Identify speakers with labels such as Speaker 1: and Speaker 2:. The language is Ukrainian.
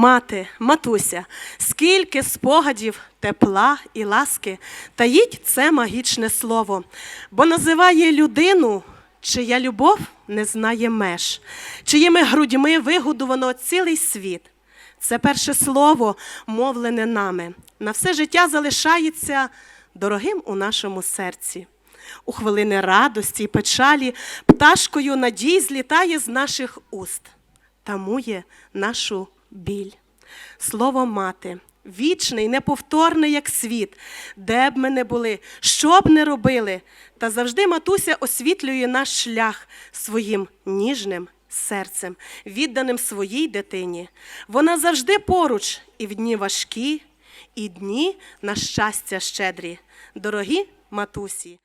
Speaker 1: Мати, матуся, скільки спогадів, тепла і ласки, таїть це магічне слово, бо називає людину, чия любов не знає меж, чиїми грудьми вигодовано цілий світ. Це перше слово, мовлене нами, на все життя залишається дорогим у нашому серці. У хвилини радості й печалі пташкою надій злітає з наших уст, тамує нашу біль. Слово мати, вічне й неповторне, як світ, де б ми не були, що б не робили, та завжди матуся освітлює наш шлях своїм ніжним серцем, відданим своїй дитині. Вона завжди поруч, і в дні важкі, і дні на щастя щедрі. Дорогі матусі.